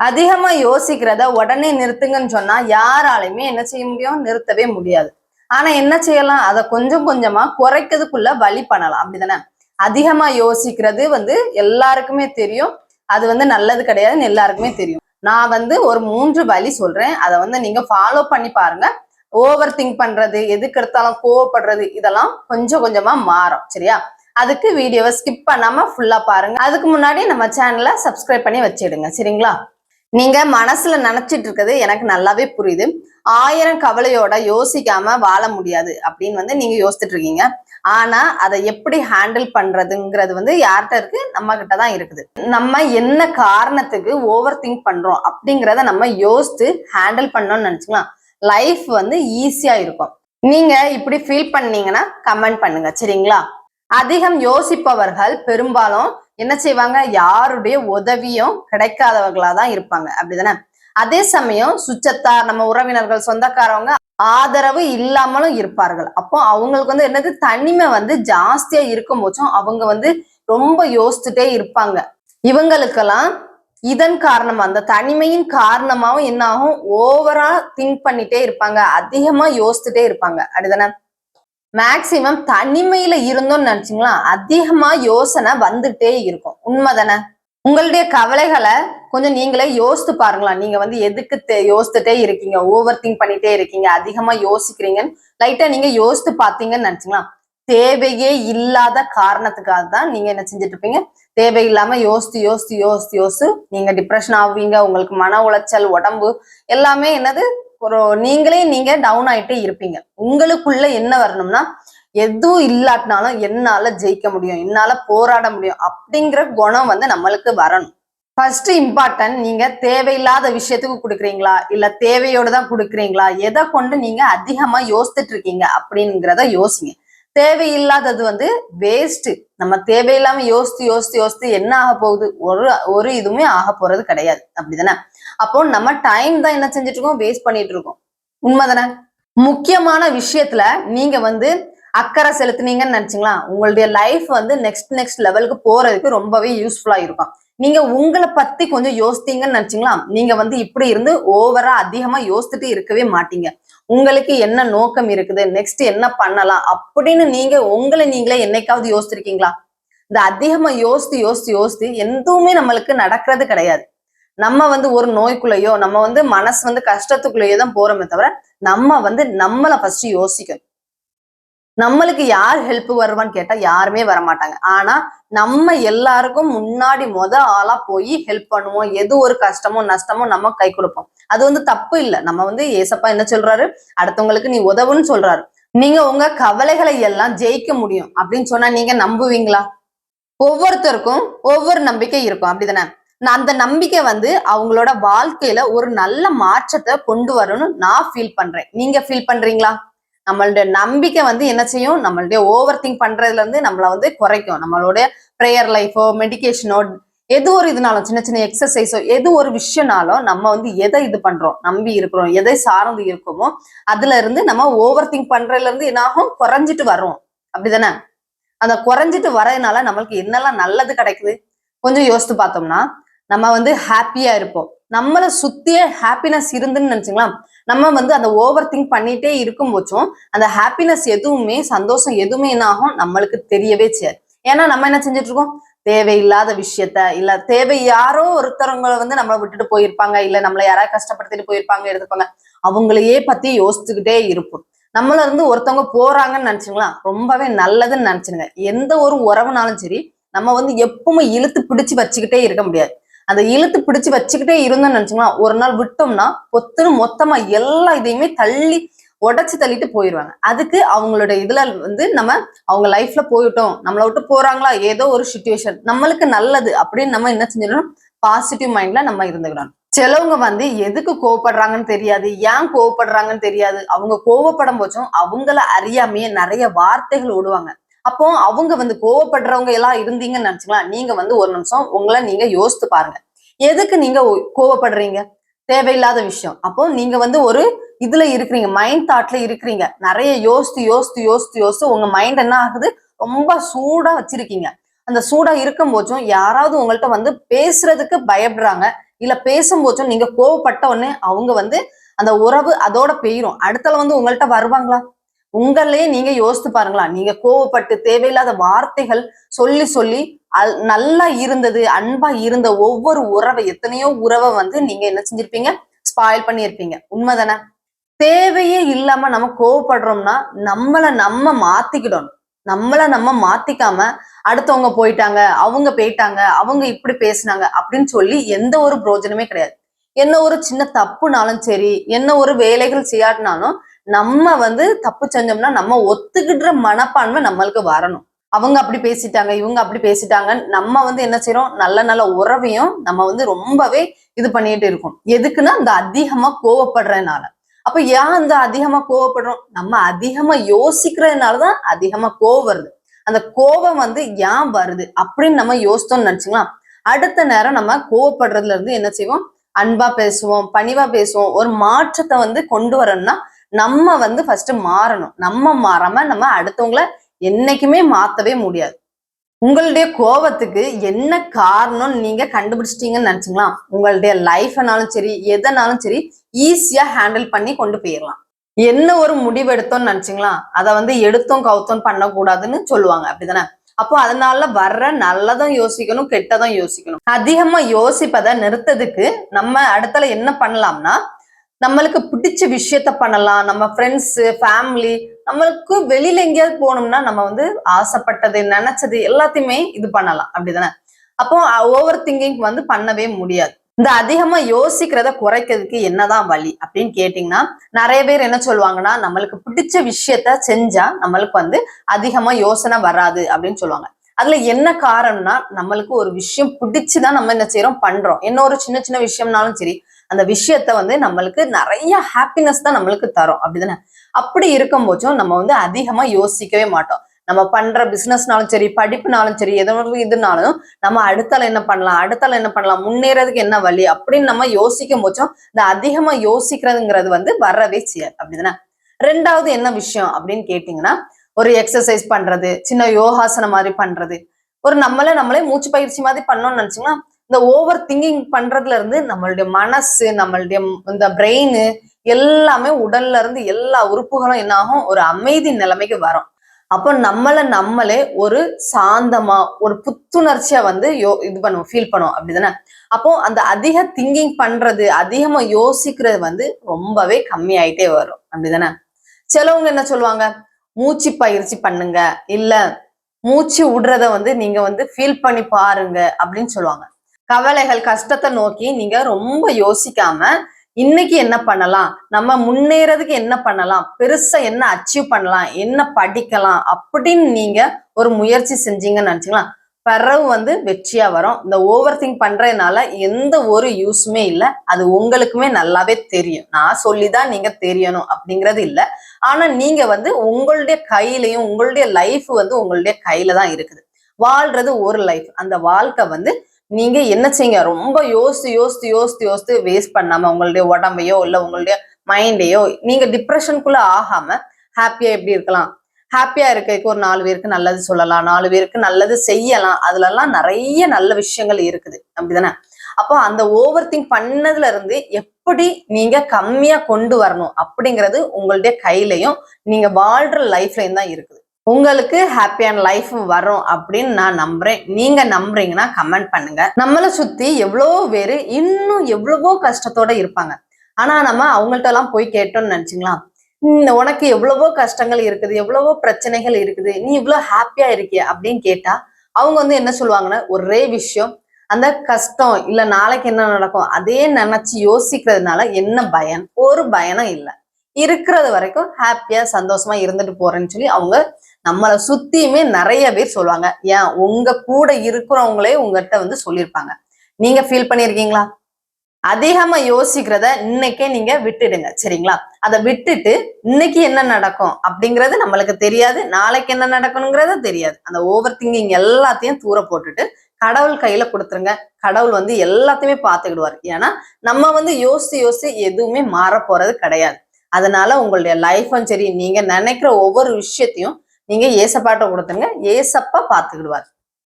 அதிகமா யோசிக்கிறத உடனே நிறுத்துங்கன்னு சொன்னா யாராலையுமே என்ன செய்ய முடியும்? நிறுத்தவே முடியாது. ஆனா என்ன செய்யலாம்? அதை கொஞ்சம் கொஞ்சமா குறைக்கிறதுக்குள்ள வழி பண்ணலாம். அப்படிதானே? அதிகமா யோசிக்கிறது வந்து எல்லாருக்குமே தெரியும். அது வந்து நல்லது கிடையாதுன்னு எல்லாருக்குமே தெரியும். நான் வந்து ஒரு மூன்று வழி சொல்றேன். அதை வந்து நீங்க ஃபாலோ பண்ணி பாருங்க. ஓவர் திங்க் பண்றது எதுக்கு எடுத்தாலும் கோவப்படுறது இதெல்லாம் கொஞ்சம் கொஞ்சமா மாறும். சரியா? அதுக்கு வீடியோவை ஸ்கிப் பண்ணாம ஃபுல்லா பாருங்க. அதுக்கு முன்னாடி நம்ம சேனலை சப்ஸ்கிரைப் பண்ணி வச்சிடுங்க. சரிங்களா? நீங்க மனசுல நினைச்சிட்டு இருக்கிறது எனக்கு நல்லாவே புரியுது. ஆயிரம் கவலையோட யோசிக்காம வாழ முடியாது அப்படின்னு வந்து நீங்க யோசிச்சுட்டு இருக்கீங்க ஆனா அதை எப்படி ஹேண்டில் பண்றதுங்கிறது வந்து யார்கிட்ட இருக்கு? நம்ம கிட்ட தான் இருக்குது. நம்ம என்ன காரணத்துக்கு ஓவர் திங்க் பண்றோம் அப்படிங்கிறத நம்ம யோசித்து ஹேண்டில் பண்ணோம்னு நினைச்சுக்கலாம். லைஃப் வந்து ஈஸியா இருக்கும். நீங்க இப்படி ஃபீல் பண்ணீங்கன்னா கமெண்ட் பண்ணுங்க. சரிங்களா? அதிகம் யோசிப்பவர்கள் பெரும்பாலும் என்ன செய்வாங்க? யாருடைய உதவியும் கிடைக்காதவர்களா தான் இருப்பாங்க. அப்படிதானே? அதே சமயம் சுச்சத்தார் நம்ம உறவினர்கள் சொந்தக்காரவங்க ஆதரவு இல்லாமலும் இருப்பார்கள். அப்போ அவங்களுக்கு வந்து என்னது? தனிமை வந்து ஜாஸ்தியா இருக்கும் போச்சும் அவங்க வந்து ரொம்ப யோசிச்சுட்டே இருப்பாங்க. இவங்களுக்கெல்லாம் இதன் காரணமா அந்த தனிமையின் காரணமாவும் என்ன ஆகும்? ஓவரா திங்க் பண்ணிட்டே இருப்பாங்க. அதிகமா யோசிச்சுட்டே இருப்பாங்க. அப்படிதானே? மேக்சிமம் தனிமையில இருந்தோம்னு நினைச்சிங்களா? அதிகமா யோசனை வந்துட்டே இருக்கும். உண்மைதானே? உங்களுடைய கவலைகளை கொஞ்சம் நீங்களே யோசித்து பாருங்களா நீங்க வந்து எதுக்கு தே- இருக்கீங்க? ஓவர் திங்க் பண்ணிட்டே இருக்கீங்க. அதிகமா யோசிக்கிறீங்கன்னு லைட்டா நீங்க யோசித்து பார்த்தீங்கன்னு நினைச்சிங்களா? தேவையே இல்லாத காரணத்துக்காக தான் நீங்க என்ன செஞ்சுட்டு இருப்பீங்க? தேவையில்லாம யோசித்து யோசித்து யோசித்து யோசித்து நீங்க டிப்ரெஷன் ஆவீங்க. உங்களுக்கு மன உளைச்சல் உடம்பு எல்லாமே என்னது? ஒரு நீங்களே நீங்க டவுன் ஆயிட்டே இருப்பீங்க. உங்களுக்குள்ள என்ன வரணும்னா எதுவும் இல்லாட்டினாலும் என்னால ஜெயிக்க முடியும் என்னால போராட முடியும் அப்படிங்கிற குணம் வந்து நம்மளுக்கு வரணும். ஃபர்ஸ்ட் இம்பார்ட்டன்ட் நீங்க தேவையில்லாத விஷயத்துக்கு கொடுக்குறீங்களா? இல்ல தேவையோடு தான் கொடுக்குறீங்களா? எதை கொண்டு நீங்க அதிகமா யோசிச்சுட்டு இருக்கீங்க அப்படிங்கிறத யோசிங்க. தேவையில்லாதது வந்து வேஸ்ட் நம்ம தேவையில்லாம யோசித்து யோசித்து யோசித்து என்ன ஆக போகுது? ஒரு ஒரு இதுவுமே ஆக போறது கிடையாது. அப்படிதானே? அப்போ நம்ம டைம் தான் என்ன செஞ்சுட்டு இருக்கோம் வேஸ்ட் பண்ணிட்டு இருக்கோம் உண்மைதானே? முக்கியமான விஷயத்துல நீங்க வந்து அக்கறை செலுத்துனீங்கன்னு நினைச்சீங்களா? உங்களுடைய லைஃப் வந்து நெக்ஸ்ட் நெக்ஸ்ட் லெவலுக்கு போறதுக்கு ரொம்பவே யூஸ்ஃபுல்லா இருக்கும். நீங்க உங்களை பத்தி கொஞ்சம் யோசித்தீங்கன்னு நினைச்சீங்களா? நீங்க வந்து இப்படி இருந்து ஓவரா அதிகமா யோசிச்சுட்டு இருக்கவே மாட்டீங்க. உங்களுக்கு என்ன நோக்கம் இருக்குது? நெக்ஸ்ட் என்ன பண்ணலாம்? அப்படின்னு நீங்க உங்களை நீங்களே என்னைக்காவது யோசிச்சிருக்கீங்களா? இந்த அதிகமா யோசித்து யோசித்து யோசித்து எதுவுமே நம்மளுக்கு நடக்கிறது கிடையாது. நம்ம வந்து ஒரு நோய்க்குள்ளேயோ நம்ம வந்து மனசு வந்து கஷ்டத்துக்குள்ளேயோ தான் போறோமே தவிர நம்ம வந்து நம்மளை ஃபர்ஸ்ட் யோசிக்கணும். நம்மளுக்கு யார் ஹெல்ப் வருவான்னு கேட்டா யாருமே வர மாட்டாங்க ஆனா நம்ம எல்லாருக்கும் முன்னாடி முத ஆளா போய் ஹெல்ப் பண்ணுவோம். எது ஒரு கஷ்டமோ நஷ்டமோ நம்ம கை கொடுப்போம். அது வந்து தப்பு இல்லை. நம்ம வந்து ஏசப்பா என்ன சொல்றாரு? அடுத்தவங்களுக்கு நீ உதவுன்னு சொல்றாரு. நீங்க உங்க கவலைகளை எல்லாம் ஜெயிக்க முடியும். அப்படின்னு சொன்னா நீங்க நம்புவீங்களா? ஒவ்வொருத்தருக்கும் ஒவ்வொரு நம்பிக்கை இருக்கும். அப்படிதானே? அந்த நம்பிக்கை வந்து அவங்களோட வாழ்க்கையில ஒரு நல்ல மாற்றத்தை கொண்டு வரணும்னு நான் ஃபீல் பண்றேன். நீங்க ஃபீல் பண்றீங்களா? நம்மளுடைய நம்பிக்கை வந்து என்ன செய்யும்? நம்மளுடைய ஓவர் திங்க் பண்றதுல இருந்து நம்மளை வந்து குறைக்கும். நம்மளுடைய ப்ரேயர் லைஃபோ மெடிகேஷனோ எது ஒரு இதுனாலும் சின்ன சின்ன எக்ஸசைஸோ எது ஒரு விஷயம்னாலும் நம்ம வந்து எதை இது பண்றோம்? நம்பி இருக்கிறோம். எதை சார்ந்து இருக்கோமோ அதுல இருந்து நம்ம ஓவர் திங்க் பண்றதுல இருந்து என்னாகும் குறைஞ்சிட்டு வரோம் அப்படிதானே? அந்த குறைஞ்சிட்டு வரதுனால நம்மளுக்கு என்னெல்லாம் நல்லது கிடைக்குது? கொஞ்சம் யோசித்து பார்த்தோம்னா நம்ம வந்து ஹாப்பியா இருப்போம். நம்மளை சுத்தியே ஹாப்பினஸ் இருந்துன்னு நினைச்சுங்களா நம்ம வந்து அந்த ஓவர் திங்க் பண்ணிட்டே இருக்கும் போச்சும் அந்த ஹாப்பினஸ் எதுவுமே சந்தோஷம் எதுவுமே என்ன ஆகும்? நம்மளுக்கு தெரியவே செய்யாது. ஏன்னா நம்ம என்ன செஞ்சுட்டு இருக்கோம் தேவையில்லாத விஷயத்த இல்ல தேவை யாரோ ஒருத்தவங்களை வந்து நம்மளை விட்டுட்டு போயிருப்பாங்க இல்ல நம்மளை யாராவது கஷ்டப்படுத்திட்டு போயிருப்பாங்க எடுத்துப்பாங்க அவங்களையே பத்தி யோசிச்சுக்கிட்டே இருப்போம். நம்மள இருந்து ஒருத்தவங்க போறாங்கன்னு நினைச்சுங்களா ரொம்பவே நல்லதுன்னு நினைச்சுங்க எந்த ஒரு உறவுனாலும் சரி நம்ம வந்து எப்பவுமே இழுத்து பிடிச்சு வச்சுக்கிட்டே இருக்க முடியாது. அந்த இழுத்து பிடிச்சு வச்சுக்கிட்டே இருந்தோம்னு நினைச்சுங்களா ஒரு நாள் விட்டோம்னா பொத்துன்னு மொத்தமா எல்லா இதையுமே தள்ளி உடச்சு தள்ளிட்டு போயிடுவாங்க அதுக்கு அவங்களோட இதுல வந்து நம்ம அவங்க லைஃப்ல போயிட்டோம். நம்மளை விட்டு போறாங்களா? ஏதோ ஒரு சுச்சுவேஷன் நம்மளுக்கு நல்லது அப்படின்னு நம்ம என்ன செஞ்சிடணும்? பாசிட்டிவ் மைண்ட்ல நம்ம இருந்துக்கணும். சிலவங்க வந்து எதுக்கு கோவப்படுறாங்கன்னு தெரியாது. ஏன் கோவப்படுறாங்கன்னு தெரியாது. அவங்க கோவப்படும் போச்சும் அவங்கள அறியாமையே நிறைய வார்த்தைகள் விடுவாங்க அப்போ அவங்க வந்து கோவப்படுறவங்க எல்லாம் இருந்தீங்கன்னு நினைச்சுக்கலாம். நீங்க வந்து ஒரு நிமிஷம் உங்களை நீங்க யோசித்து பாருங்க. எதுக்கு நீங்க கோவப்படுறீங்க? தேவையில்லாத விஷயம். அப்போ நீங்க வந்து ஒரு இதுல இருக்கிறீங்க மைண்ட் தாட்ல இருக்கிறீங்க. நிறைய யோசித்து யோசித்து யோசித்து யோசித்து உங்க மைண்ட் என்ன ஆகுது? ரொம்ப சூடா வச்சிருக்கீங்க. அந்த சூடா இருக்கும் போச்சும் யாராவது உங்கள்ட்ட வந்து பேசுறதுக்கு பயப்படுறாங்க. இல்ல போச்சும் நீங்க கோவப்பட்ட உடனே அவங்க வந்து அந்த உறவு அதோட பெயரும். அடுத்தல வந்து உங்கள்கிட்ட வருவாங்களா? உங்களே நீங்க யோசித்து பாருங்களா. நீங்க கோவப்பட்டு தேவையில்லாத வார்த்தைகள் சொல்லி சொல்லி அல்- நல்லா இருந்தது அன்பா இருந்த ஒவ்வொரு உறவை எத்தனையோ உறவை வந்து நீங்க என்ன செஞ்சிருப்பீங்க? ஸ்பாயில் பண்ணியிருப்பீங்க. உண்மைதானே? தேவையே இல்லாம நம்ம கோவப்படுறோம்னா நம்மள நம்ம மாத்திக்கிடணும். நம்மள நம்ம மாத்திக்காம அடுத்தவங்க போயிட்டாங்க அவங்க போயிட்டாங்க அவங்க இப்படி பேசுனாங்க அப்படின்னு சொல்லி எந்த ஒரு பிரோஜனமே கிடையாது. என்ன ஒரு சின்ன தப்புனாலும் சரி என்ன ஒரு வேலைகள் செய்யாட்டினாலும் நம்ம வந்து தப்பு செஞ்சோம்னா நம்ம ஒத்துக்கிடுற மனப்பான்மை நம்மளுக்கு வரணும். அவங்க அப்படி பேசிட்டாங்க இவங்க அப்படி பேசிட்டாங்க நம்ம வந்து என்ன செய்யறோம் நல்ல நல்ல உறவையும் நம்ம வந்து ரொம்பவே இது பண்ணிட்டு இருக்கோம். எதுக்குன்னா இந்த அதிகமா கோவப்படுறதுனால. அப்ப ஏன் இந்த அதிகமா கோவப்படுறோம்? நம்ம அதிகமா யோசிக்கிறதுனாலதான் அதிகமா கோவம் வருது. அந்த கோபம் வந்து ஏன் வருது? அப்படின்னு நம்ம யோசித்தோம்னு நினைச்சுங்களா அடுத்த நேரம் நம்ம கோவப்படுறதுல இருந்து என்ன செய்வோம்? அன்பா பேசுவோம் பணிவா பேசுவோம். ஒரு மாற்றத்தை வந்து கொண்டு வரணும்னா நம்ம வந்து ஃபர்ஸ்ட் மாறணும். நம்ம மாறாம நம்ம அடுத்தவங்கள என்னைக்குமே மாத்தவே முடியாது. உங்களுடைய கோபத்துக்கு என்ன காரணம்னு நீங்க கண்டுபிடிச்சிட்டீங்கன்னு நினைச்சுங்களா? உங்களுடைய லைஃப்னாலும் சரி எதனாலும் சரி ஈஸியா ஹேண்டில் பண்ணி கொண்டு போயிடலாம் என்ன ஒரு முடிவு எடுத்தோம்னு நினைச்சுங்களா? அதை வந்து எடுத்தோம் கவுத்தோம் பண்ணக்கூடாதுன்னு சொல்லுவாங்க. அப்படிதானே? அப்போ அதனால வர்ற நல்லதும் யோசிக்கணும் கெட்டதும் யோசிக்கணும். அதிகமா யோசிப்பதை நிறுத்ததுக்கு நம்ம அடுத்தல என்ன பண்ணலாம்னா நம்மளுக்கு பிடிச்ச விஷயத்த பண்ணலாம். நம்ம ஃப்ரெண்ட்ஸ் ஃபேமிலி நம்மளுக்கு வெளியில எங்கேயாவது போனோம்னா நம்ம வந்து ஆசைப்பட்டது நினைச்சது எல்லாத்தையுமே இது பண்ணலாம். அப்படிதானே? அப்போ ஓவர் திங்கிங் வந்து பண்ணவே முடியாது. இந்த அதிகமா யோசிக்கிறத குறைக்கிறதுக்கு என்னதான் வழி அப்படின்னு கேட்டீங்கன்னா நிறைய பேர் என்ன சொல்லுவாங்கன்னா நம்மளுக்கு பிடிச்ச விஷயத்த செஞ்சா நம்மளுக்கு வந்து அதிகமா யோசனை வராது அப்படின்னு சொல்லுவாங்க. அதுல என்ன காரணம்னா நம்மளுக்கு ஒரு விஷயம் பிடிச்சுதான் நம்ம என்ன செய்யறோம் பண்றோம். என்ன ஒரு சின்ன சின்ன விஷயம்னாலும் சரி அந்த விஷயத்த வந்து நம்மளுக்கு நிறைய ஹாப்பினஸ் தான் நம்மளுக்கு தரும். அப்படிதானே? அப்படி இருக்கும் போச்சும் நம்ம வந்து அதிகமா யோசிக்கவே மாட்டோம். நம்ம பண்ற பிசினஸ்னாலும் சரி படிப்புனாலும் சரி எதோ ஒரு இதுனாலும் நம்ம அடுத்தால என்ன பண்ணலாம் அடுத்தால என்ன பண்ணலாம் முன்னேறதுக்கு என்ன வழி அப்படின்னு நம்ம யோசிக்கும் போச்சும் இந்த அதிகமா யோசிக்கிறதுங்கிறது வந்து வரவே செய்யாது. அப்படிதானே? ரெண்டாவது என்ன விஷயம் அப்படின்னு கேட்டீங்கன்னா ஒரு எக்ஸசைஸ் பண்றது சின்ன யோகாசனம் மாதிரி பண்றது. ஒரு நம்மள நம்மளே மூச்சு பயிற்சி மாதிரி பண்ணோம்னு நினைச்சீங்கன்னா இந்த ஓவர் திங்கிங் பண்றதுல இருந்து நம்மளுடைய மனசு நம்மளுடைய இந்த பிரெயின் எல்லாமே உடல்ல இருந்து எல்லா உறுப்புகளும் என்ன ஆகும்? ஒரு அமைதி நிலைமைக்கு வரும். அப்போ நம்மள நம்மளே ஒரு சாந்தமா ஒரு புத்துணர்ச்சியா வந்து யோ இது பண்ணுவோம் ஃபீல் பண்ணுவோம். அப்படிதானே? அப்போ அந்த அதிக திங்கிங் பண்றது அதிகமா யோசிக்கிறது வந்து ரொம்பவே கம்மியாயிட்டே வரும். அப்படிதானே? சிலவங்க என்ன சொல்லுவாங்க? மூச்சு பயிற்சி பண்ணுங்க. இல்ல மூச்சு விடுறத வந்து நீங்க வந்து ஃபீல் பண்ணி பாருங்க அப்படின்னு சொல்லுவாங்க. கவலைகள் கஷ்டத்தை நோக்கி நீங்க ரொம்ப யோசிக்காம இன்னைக்கு என்ன பண்ணலாம்? நம்ம முன்னேறதுக்கு என்ன பண்ணலாம்? பெருசா என்ன அச்சீவ் பண்ணலாம்? என்ன படிக்கலாம்? அப்படின்னு நீங்க ஒரு முயற்சி செஞ்சீங்கன்னு நினைச்சீங்களா பிறகு வந்து வெற்றியா வரும். இந்த ஓவர் திங்க் பண்றதுனால எந்த ஒரு யூஸுமே இல்லை. அது உங்களுக்குமே நல்லாவே தெரியும். நான் சொல்லிதான் நீங்க தெரியணும் அப்படிங்கிறது இல்லை. ஆனா நீங்க வந்து உங்களுடைய கையிலையும் உங்களுடைய லைஃப் வந்து உங்களுடைய கையில தான் இருக்குது. வாழ்றது ஒரு லைஃப் அந்த வாழ்க்கை வந்து நீங்க என்ன செய்யுங்க? ரொம்ப யோசித்து யோசித்து யோசித்து யோசித்து வேஸ்ட் பண்ணாம உங்களுடைய உடம்பையோ இல்ல உங்களுடைய மைண்டையோ நீங்க டிப்ரெஷனுக்குள்ள ஆகாம ஹாப்பியா எப்படி இருக்கலாம்? ஹாப்பியா இருக்கிறதுக்கு ஒரு நாலு பேருக்கு நல்லது சொல்லலாம் நாலு பேருக்கு நல்லது செய்யலாம். அதுலலாம் நிறைய நல்ல விஷயங்கள் இருக்குது. அப்படிதானே? அப்போ அந்த ஓவர் திங்க் பண்ணதுல இருந்து எப்படி நீங்க கம்மியா கொண்டு வரணும் அப்படிங்கிறது உங்களுடைய கையிலையும் நீங்க வாழ்ற லைஃப்லயும் தான் இருக்குது. உங்களுக்கு ஹாப்பியான லைஃப் வரும் அப்படின்னு நான் நம்புறேன். நீங்க நம்புறீங்கன்னா கமெண்ட் பண்ணுங்க. நம்மளை சுத்தி எவ்வளவோ பேரு இன்னும் எவ்வளவோ கஷ்டத்தோட இருப்பாங்க. ஆனா நம்ம அவங்கள்ட்ட எல்லாம் போய் கேட்டோம்னு நினைச்சிங்களா? உனக்கு எவ்வளவோ கஷ்டங்கள் இருக்குது எவ்வளவோ பிரச்சனைகள் இருக்குது நீ இவ்வளோ ஹாப்பியா இருக்கிய அப்படின்னு கேட்டா அவங்க வந்து என்ன சொல்லுவாங்கன்னா ஒரே விஷயம் அந்த கஷ்டம் இல்ல நாளைக்கு என்ன நடக்கும்? அதே நினைச்சு யோசிக்கிறதுனால என்ன பயன்? ஒரு பயனும் இல்லை. இருக்கிறது வரைக்கும் ஹாப்பியா சந்தோஷமா இருந்துட்டு போறேன்னு சொல்லி அவங்க நம்மளை சுத்தியுமே நிறைய பேர் சொல்லுவாங்க ஏன் உங்க கூட இருக்கிறவங்களே உங்ககிட்ட வந்து சொல்லியிருப்பாங்க. நீங்க ஃபீல் பண்ணியிருக்கீங்களா? அதிகமா யோசிக்கிறத இன்னைக்கே நீங்க விட்டுடுங்க சரிங்களா? அதை விட்டுட்டு இன்னைக்கு என்ன நடக்கும் அப்படிங்கிறது நம்மளுக்கு தெரியாது நாளைக்கு என்ன நடக்கணுங்கிறது தெரியாது. அந்த ஓவர் திங்கிங் எல்லாத்தையும் தூர போட்டுட்டு கடவுள் கையில கொடுத்துருங்க. கடவுள் வந்து எல்லாத்தையுமே பார்த்துக்கிடுவார். ஏன்னா நம்ம வந்து யோசிச்சு யோசிச்சு எதுவுமே மாற போறது கிடையாது. அதனால உங்களுடைய லைஃபும் சரி நீங்க நினைக்கிற ஒவ்வொரு விஷயத்தையும் நீங்க ஏசப்பாட்ட கொடுத்துருங்க. ஏசப்பா பார்த்துக்கிடுவார்.